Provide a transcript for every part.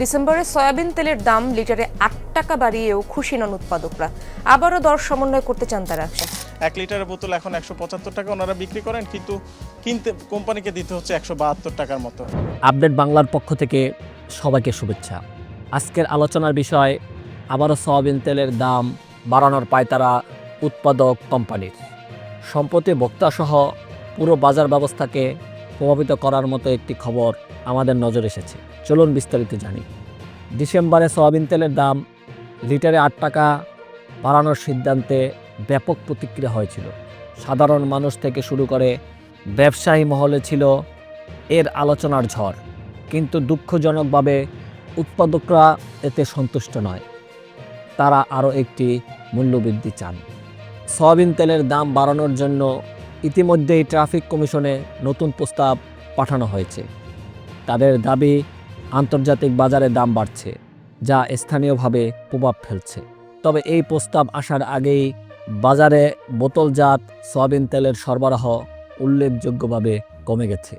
ডিসেম্বরে সয়াবিন তেলের দাম লিটারে আট টাকা বাড়িয়েও খুশি নন উৎপাদকরা। আবারও দর সমন্বয় করতে চান তারা এক লিটারের বোতল এখন একশো পঁচাত্তর টাকা ওনারা বিক্রি করেন কিন্তু কিনতে কোম্পানিকে দিতে হচ্ছে একশো বাহাত্তর টাকার মতো। আপডেট বাংলার পক্ষ থেকে সবাইকে শুভেচ্ছা। আজকের আলোচনার বিষয় আবারও সয়াবিন তেলের দাম বাড়ানোর পায়তারা উৎপাদক কোম্পানির। সম্প্রতি বক্তাসহ পুরো বাজার ব্যবস্থাকে প্রভাবিত করার মতো একটি খবর আমাদের নজর এসেছে। চলুন বিস্তারিত জানি। ডিসেম্বরে সয়াবিন তেলের দাম লিটারে আট টাকা বাড়ানোর সিদ্ধান্তে ব্যাপক প্রতিক্রিয়া হয়েছিল। সাধারণ মানুষ থেকে শুরু করে ব্যবসায়ী মহলে ছিল এর আলোচনার ঝড়। কিন্তু দুঃখজনকভাবে উৎপাদকরা এতে সন্তুষ্ট নয়। তারা আরও একটি মূল্যবৃদ্ধি চান। সয়াবিন তেলের দাম বাড়ানোর জন্য ইতিমধ্যেই ট্রাফিক কমিশনে নতুন প্রস্তাব পাঠানো হয়েছে। তাদের দাবি, আন্তর্জাতিক বাজারে দাম বাড়ছে, যা স্থানীয়ভাবে প্রভাব ফেলছে। তবে এই প্রস্তাব আসার আগেই বাজারে বোতলজাত সয়াবিন তেলের সরবরাহ উল্লেখযোগ্যভাবে কমে গেছে।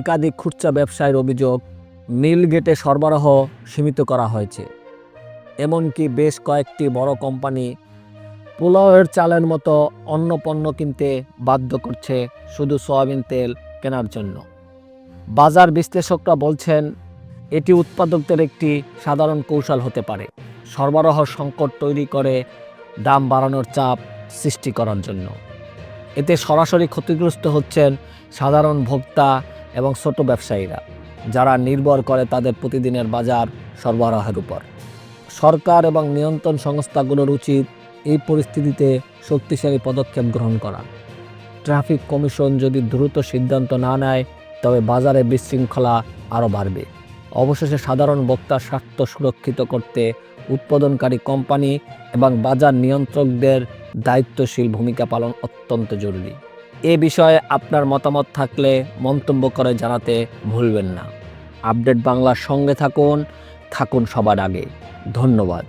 একাধিক খুচরা ব্যবসায়ের অভিযোগ মিল গেটে সরবরাহ সীমিত করা হয়েছে। এমনকি বেশ কয়েকটি বড় কোম্পানি পোলাওয়ের চালের মতো অন্য পণ্য কিনতে বাধ্য করছে শুধু সয়াবিন তেল কেনার জন্য। বাজার বিশ্লেষকরা বলছেন, এটি উৎপাদকদের একটি সাধারণ কৌশল হতে পারে। সরবরাহ সংকট তৈরি করে দাম বাড়ানোর চাপ সৃষ্টি করার জন্য। এতে সরাসরি ক্ষতিগ্রস্ত হচ্ছেন সাধারণ ভোক্তা এবং ছোট ব্যবসায়ীরা, যারা নির্ভর করে তাদের প্রতিদিনের বাজার সরবরাহের উপর। সরকার এবং নিয়ন্ত্রণ সংস্থাগুলোর উচিত এই পরিস্থিতিতে শক্তিশালী পদক্ষেপ গ্রহণ করা। ট্রাফিক কমিশন যদি দ্রুত সিদ্ধান্ত না নেয় তবে বাজারে বিশৃঙ্খলা আরও বাড়বে। অবশেষে সাধারণ বক্তার স্বার্থ সুরক্ষিত করতে উৎপাদনকারী কোম্পানি এবং বাজার নিয়ন্ত্রকদের দায়িত্বশীল ভূমিকা পালন অত্যন্ত জরুরি। এ বিষয়ে আপনার মতামত থাকলে মন্তব্য করে জানাতে ভুলবেন না। আপডেট বাংলার সঙ্গে থাকুন থাকুন সবার আগে। ধন্যবাদ।